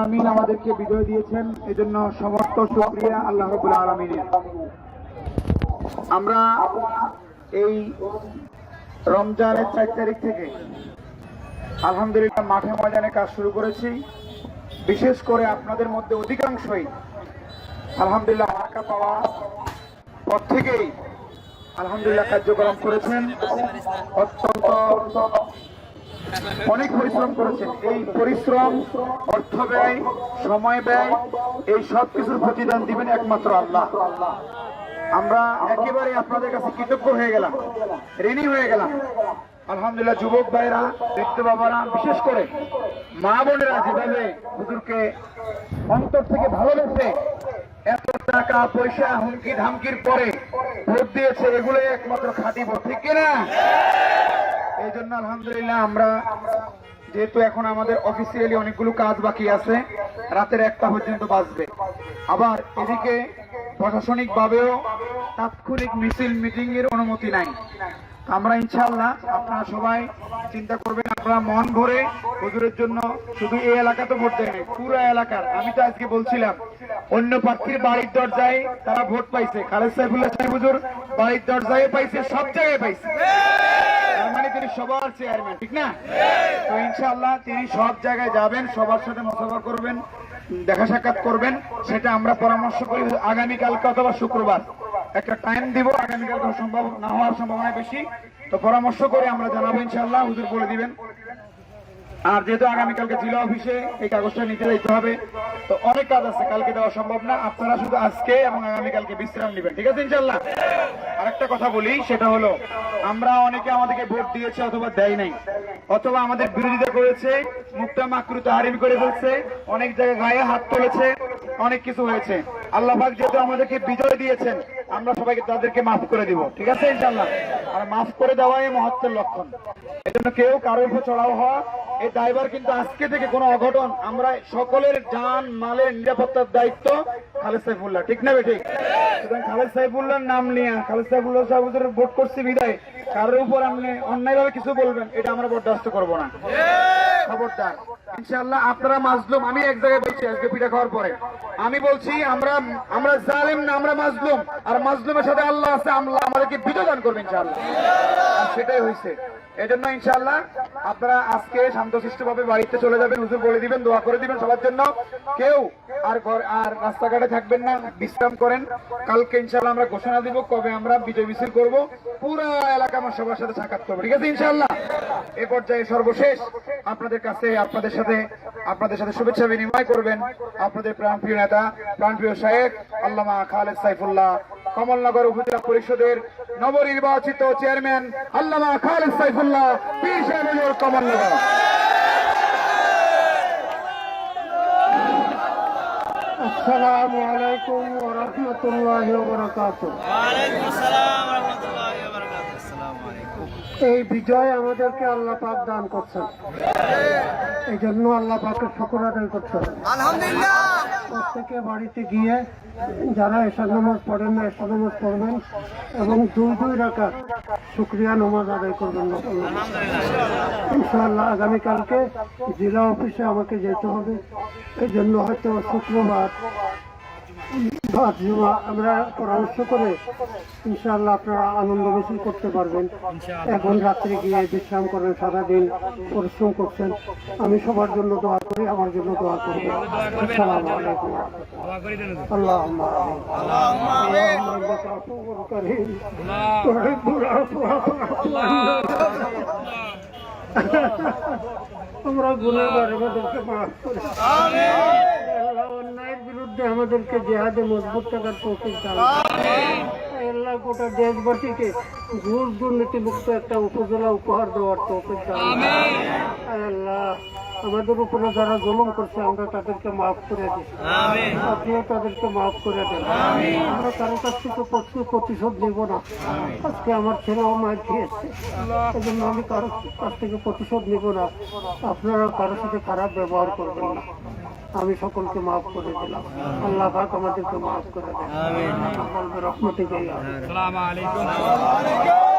আলমিন আমাদেরকে বিজয় দিয়েছেন। এজন্য সমস্ত শুক্রিয়া আল্লাহ রবুল আলমিনের। আমরা এই রমজানের চার তারিখ থেকে আলহামদুলিল্লাহ মাঠে ময়দানে কাজ শুরু করেছি। বিশেষ করে আপনাদের মধ্যে অধিকাংশই আলহামদুলিল্লাহ মার্কা পাওয়া পর থেকেই আলহামদুলিল্লাহ কার্যক্রম করেছেন। অত্যন্ত অনেক পরিশ্রম করেছেন এই পরিশ্রম, অর্থ ব্যয়, সময় ব্যয়, এই সব কিছুর প্রতিদান দিবেন একমাত্র আল্লাহ। আমরা একেবারে আপনাদের কাছে কৃতজ্ঞ হয়ে গেলাম, ঋণী হয়ে গেলাম। আলহামদুলিল্লাহ, যুবক ভাইরা, বৃদ্ধ বাবারা, বিশেষ করে মা বোনেরা যেভাবে হুজুরকে অন্তর থেকে ভালোবেসে এত টাকা, পয়সা হুমকি ধামকির পরে ভোট দিয়েছে, এগুলো একমাত্র খাঁটি ভোট ঠিক কিনা? এই জন্য আলহামদুলিল্লাহ আমরা যেহেতু এখন আমাদের অফিসিয়ালি অনেকগুলো কাজ বাকি আছে রাতের একটা পর্যন্ত বাঁচবে আবার এদিকে প্রশাসনিক ভাবেও তাৎক্ষণিক মিছিল মিটিং এর অনুমতি নাই। আমরা ইনশাআল্লাহ আপনারা সবাই চিন্তা করবেন আপনারা মন ভরে হুজুরের জন্য শুধু এই এলাকা তো ভোট দেয় নাই, পুরো এলাকার। আমি তো আজকে বলছিলাম অন্য প্রার্থীর বাড়ির দরজায় তারা ভোট পাইছে। খালেদ সাইফুল্লাহ সাহেব হুজুর বাড়ির দরজায় পাইছে সব জায়গায় পাইছে। সবার চেয়ারম্যান ঠিক না? তো ইনশাল্লাহ তিনি সব জায়গায় যাবেন, সবার সাথে মুসাফা করবেন, দেখা সাক্ষাৎ করবেন, সেটা আমরা পরামর্শ করি আগামীকালকে অথবা শুক্রবার। একটা টাইম দিব আগামীকালকে সম্ভব না হওয়ার সম্ভাবনা বেশি। তো পরামর্শ করে আমরা জানাব ইনশাল্লাহ হুজুর বলে দিবেন। আর যেহেতু আগামীকালকে জেলা অফিসে এই কাগজটা নিতে যেতে হবে, তো অনেক কাজ আছে, কালকে দেওয়া সম্ভব না। আপনারা শুধু আজকে এবং আগামীকালকে বিশ্রাম নেবেন, ঠিক আছে ইনশাল্লাহ আরেকটা কথা বলি, সেটা হলো, আমরা অনেকে আমাদেরকে ভোট দিয়েছে অথবা দেয় নাই, অথবা আমাদের বিরোধিতা করেছে মুখটা মাকরু তাহারিম করে ফেলছে, অনেক জায়গায় গায়ে হাত তুলেছে, অনেক কিছু হয়েছে। আল্লাহ পাক যেহেতু আমাদেরকে বিজয় দিয়েছেন আমরা সবাইকে তাদেরকে মাফ করে দিব, ঠিক আছে ইনশাল্লাহ আর মাফ করে দেওয়াই মহত্বের লক্ষণ। এজন্য কেউ কারোর উপর চড়াও হওয়া, এই ড্রাইভার কিন্তু আজকে থেকে কোনো অঘটন, আমরা সকলের যান, মালের নিরাপত্তার দায়িত্ব খালেদ সাইফুল্লাহ, ঠিক না ঠিক সুতরাং খালেদ সাইফুল্লাহর নাম নিয়ে, খালেদ সাইফুল্লাহ সাহেবের ভোট করছি বিদায়। কারোর উপর আপনি অন্যায়ভাবে কিছু বলবেন, এটা আমরা বরদাস্ত করব না। খবরদার। ইনশাআল্লাহ আপনারা মাজলুম, আমি এক জায়গায় বলছি, আজকে পিঠা খাওয়ার পরে। আমি বলছি, আমরা আমরা জালিম না, আমরা মাজলুম। আর মাজলুমের সাথে আল্লাহ আছে, আল্লাহ আমাদেরকে বিজয় দান করবেন ইনশাআল্লাহ। আর সেটাই হয়েছে। এজন্য ইনশাআল্লাহ আপনারা আজকে শান্তশিষ্ট ভাবে বাড়িতে চলে যাবেন, হুজুর বলে দিবেন, দোয়া করে দিবেন সবার জন্য। কেউ আর ঘর, আর রাস্তাঘাটে থাকবেন না, বিশ্রাম করেন। কালকে ইনশাআল্লাহ আমরা ঘোষণা দিব কবে আমরা বিজয় মিছিল করব। পুরো এলাকা আমার সবার সাথে সাক্ষাৎ করব। ঠিক আছে ইনশাআল্লাহ? এ পর্যায়ে সর্বশেষ আপনাদের কাছে, আপনাদের সাথে আপনাদের সাথে শুভেচ্ছা বিনিময় করবেন আপনাদের প্রাণপ্রিয় নেতা প্রাণপ্রিয় শায়েখ আল্লামা খালেদ সাইফুল্লাহ কমলনগর উপজেলা পরিষদের নবনির্বাচিত চেয়ারম্যান আল্লামা খালেদ সাইফুল্লাহ পীর সাহেব কমলনগর السلام عليكم ورحمة الله وبركاته ওয়ালাইকুম আসসালাম রহমতুল্লাহি ওয়া বারাকাতুহু আসসালামু আলাইকুম এই বিজয় আমাদেরকে আল্লাহ পাক দান করছেন এই জন্য আল্লাহ পাকের শকর আদায় করতে হবে। প্রত্যেকে বাড়িতে গিয়ে যারা এসা নামাজ পড়েন না এসা নামাজ পড়বেন এবং দুই দুই রাখা শুক্রিয়া নামাজ আদায় করবেন ইনশাআল্লাহ। আগামীকালকে জেলা অফিসে আমাকে যেতে হবে। এই জন্য হয়তো শুক্রবার আমরা পরামর্শ করে ইনশাআল্লাহ আপনারা আনন্দ মিছিল করতে পারবেন। এখন রাত্রে গিয়ে বিশ্রাম করেন সারাদিন পরিশ্রম করছেন। আমি সবার জন্য দোয়া করি আমার জন্য দোয়া করব আসসালামু আলাইকুম আল্লাহ। আমরা মাফ করে। অন্যায়ের বিরুদ্ধে আমাদেরকে জেহাদে মজবুত থাকার তৌফিক দান করুন। আল্লাহ গোটা দেশবাসীকে ঘুষ দুর্নীতি মুক্ত একটা উপজেলা উপহার দেওয়ার তৌফিক দান। আল্লাহ আমাদের উপরে যারা জুলুম করছে আমরা তাদেরকে মাফ করে দিই। আপনিও তাদেরকে মাফ করে দেন। আমরা কারও কাছ থেকে প্রচুর প্রতিশোধ নেব না। আজকে আমার ছেলেও মার খেয়েছে এই জন্য আমি কারও কাছ থেকে প্রতিশোধ নেব না। আপনারা কারোর সাথে খারাপ ব্যবহার করবেন না। আমি সকলকে মাফ করে দিলাম। আল্লাহ পাক আমাদেরকে মাফ করে দেন। রহমতে আসসালামু আলাইকুম।